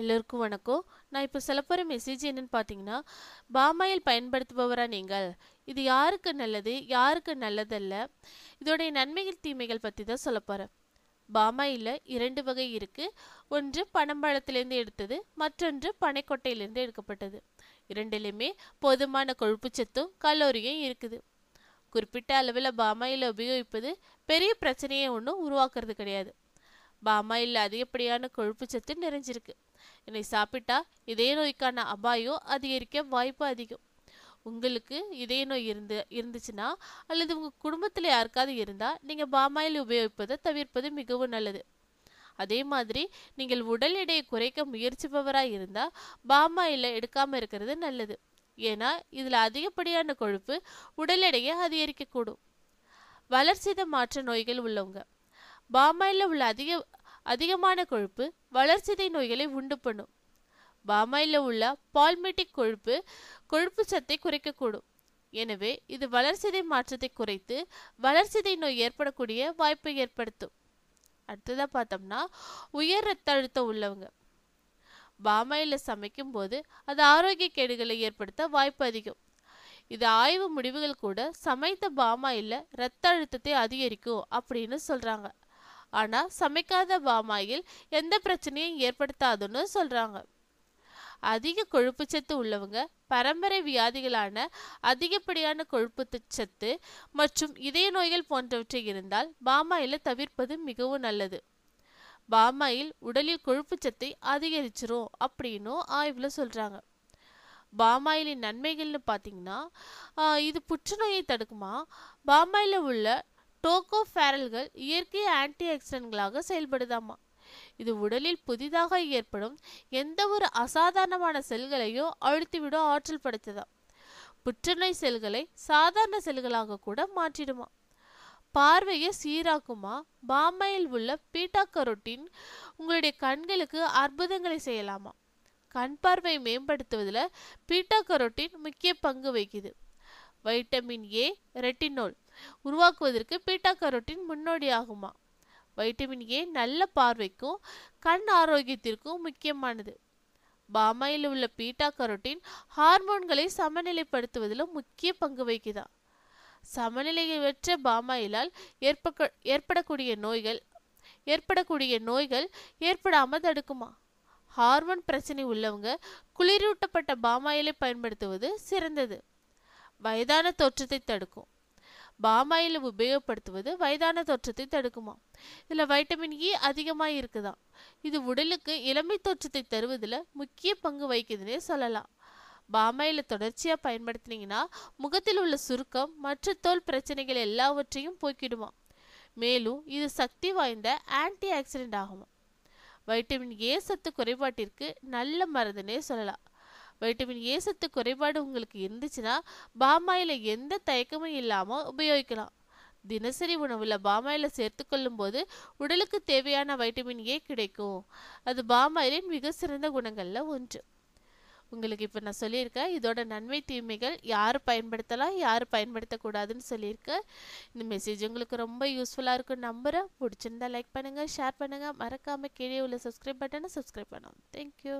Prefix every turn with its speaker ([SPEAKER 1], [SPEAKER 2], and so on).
[SPEAKER 1] எல்லோருக்கும் வணக்கம். நான் இப்போ சொல்ல போகிற மெசேஜ் என்னன்னு பார்த்தீங்கன்னா பாமாயில் பயன்படுத்துபவரா நீங்கள். இது யாருக்கு நல்லது யாருக்கு நல்லதல்ல? இதோடைய நன்மைகள் தீமைகள் பற்றி தான் சொல்ல போகிறேன் பாமாயில் இரண்டு வகை இருக்குது ஒன்று பனம்பழத்திலேருந்து எடுத்தது மற்றொன்று பனைக்கொட்டையிலேருந்து எடுக்கப்பட்டது. இரண்டிலுமே போதுமான கொழுப்புச்சத்தும் கலோரியும் இருக்குது. குறிப்பிட்ட அளவில் பாமாயில் உபயோகிப்பது பெரிய பிரச்சனையை ஒன்றும் உருவாக்குறது கிடையாது. பாமாயில் அதிகப்படியான கொழுப்புச்சத்து நிறைஞ்சிருக்கு. என்னை சாப்பிட்டா இதய நோய்க்கான அபாயம் அதிகரிக்க வாய்ப்பு அதிகம். உங்களுக்கு இதய நோய் இருந்து இருந்துச்சுன்னா அல்லது உங்கள் குடும்பத்தில் யாருக்காவது இருந்தால் நீங்கள் பாமாயில் உபயோகிப்பதை தவிர்ப்பது மிகவும் நல்லது. அதே மாதிரி நீங்கள் உடல் எடையை குறைக்க முயற்சிப்பவராக இருந்தால் பாமாயில் எடுக்காமல் இருக்கிறது நல்லது. ஏன்னா இதில் அதிகப்படியான கொழுப்பு உடல் எடையை அதிகரிக்கக்கூடும். வளர்ச்சித மாற்ற நோய்கள் உள்ளவங்க. பாமாயில் உள்ள அதிக அதிகமான கொழுப்பு வளர்சிதை நோய்களை உண்டு பண்ணும். பாமாயில் உள்ள பால்மெட்டிக் கொழுப்பு கொழுப்பு சத்தை குறைக்கக்கூடும். எனவே இது வளர்சிதை மாற்றத்தை குறைத்து வளர்சிதை நோய் ஏற்படக்கூடிய வாய்ப்பை ஏற்படுத்தும். அடுத்ததாக பார்த்தோம்னா உயர் ரத்த அழுத்தம் உள்ளவங்க. பாமாயில் சமைக்கும் போது அது ஆரோக்கிய கேடுகளை ஏற்படுத்த வாய்ப்பு அதிகம். இது ஆய்வு முடிவுகள் கூட சமைத்த பாமாயில் ரத்த அழுத்தத்தை அதிகரிக்கும் அப்படின்னு சொல்றாங்க. ஆனா சமைக்காத பாமாயில் எந்த பிரச்சனையும் ஏற்படுத்தாதுன்னு சொல்றாங்க. அதிக கொழுப்பு சத்து உள்ளவங்க பரம்பரை வியாதிகளான அதிகப்படியான கொழுப்பு சத்து மற்றும் இதய நோய்கள் போன்றவற்றை இருந்தால் பாமாயில தவிர்ப்பது மிகவும் நல்லது. பாமாயில் உடலில் கொழுப்புச்சத்தை அதிகரிச்சிரும் அப்படின்னும் ஆய்வில் சொல்றாங்க. பாமாயிலின் நன்மைகள்னு பார்த்தீங்கன்னா இது புற்றுநோயை தடுக்குமா? பாமாயில் உள்ள டோகோஃபேரல்கள் இயற்கை ஆன்டி ஆக்சிடென்ட்களாக செயல்படுதாமா? இது உடலில் புதிதாக ஏற்படும் எந்த ஒரு அசாதாரணமான செல்களையோ அழுத்திவிடும் ஆற்றல் படுத்துதாம் புற்றுநோய் செல்களை சாதாரண செல்களாக கூட மாற்றிடுமா? பார்வையை சீராக்குமா? பாமையில் உள்ள பீட்டா கரோட்டின் உங்களுடைய கண்களுக்கு அற்புதங்களை செய்யலாமா? கண் பார்வையை மேம்படுத்துவதில் பீட்டா கரோட்டின் முக்கிய பங்கு வகிக்குது. Vitamin A retinol. உருவாக்குவதற்கு பீட்டா கரோட்டின் முன்னோடியாகுமா? வைட்டமின் ஏ நல்ல பார்வைக்கும் கண் ஆரோக்கியத்திற்கும் முக்கியமானது. பாமாயில் உள்ள பீட்டா கரோட்டின் ஹார்மோன்களை சமநிலைப்படுத்துவதிலும் முக்கிய பங்கு வகிக்குதா? சமநிலையற்ற பாமாயிலால் ஏற்ப ஏற்படக்கூடிய நோய்கள் ஏற்படக்கூடிய நோய்கள் ஏற்படாமல் தடுக்குமா? ஹார்மோன் பிரச்சனை உள்ளவங்க குளிரூட்டப்பட்ட பாமாயிலை பயன்படுத்துவது சிறந்தது. வயதான தோற்றத்தை தடுக்கும். பாமாயில் உபயோகப்படுத்துவது வயதான தோற்றத்தை தடுக்குமா? இதில் வைட்டமின் இ e அதிகமாக இருக்குதாம் இது உடலுக்கு இளமை தோற்றத்தை தருவதில் முக்கிய பங்கு வகிக்குதுன்னே சொல்லலாம். பாமாயில தொடர்ச்சியாக பயன்படுத்தினீங்கன்னா முகத்தில் உள்ள சுருக்கம் மற்ற தோல் பிரச்சனைகள் எல்லாவற்றையும் போக்கிடுமா? மேலும் இது சக்தி வாய்ந்த ஆன்டி ஆக்சிடென்ட் ஆகுமா? வைட்டமின் ஏ சத்து குறைபாட்டிற்கு நல்ல மருந்துன்னே சொல்லலாம். வைட்டமின் ஏ சத்து குறைபாடு உங்களுக்கு இருந்துச்சுன்னா பாமாயில எந்த தயக்கமும் இல்லாமல் உபயோகிக்கலாம். தினசரி உணவில் பாமாயில சேர்த்து கொள்ளும் போது உடலுக்கு தேவையான வைட்டமின் ஏ கிடைக்கும். அது பாமாயிலின் மிக சிறந்த குணங்களில் ஒன்று. உங்களுக்கு இப்போ நான் சொல்லியிருக்கேன் இதோட நன்மை தீமைகள் யார் பயன்படுத்தலாம் யார் பயன்படுத்தக்கூடாதுன்னு சொல்லியிருக்கேன் இந்த மெசேஜ் உங்களுக்கு ரொம்ப யூஸ்ஃபுல்லாக இருக்கும் நம்புகிறேன் பிடிச்சிருந்தா லைக் பண்ணுங்கள் ஷேர் பண்ணுங்கள் மறக்காமல் கீழே உள்ள சப்ஸ்கிரைப் பட்டனை சப்ஸ்கிரைப் பண்ணுவோம் தேங்க்யூ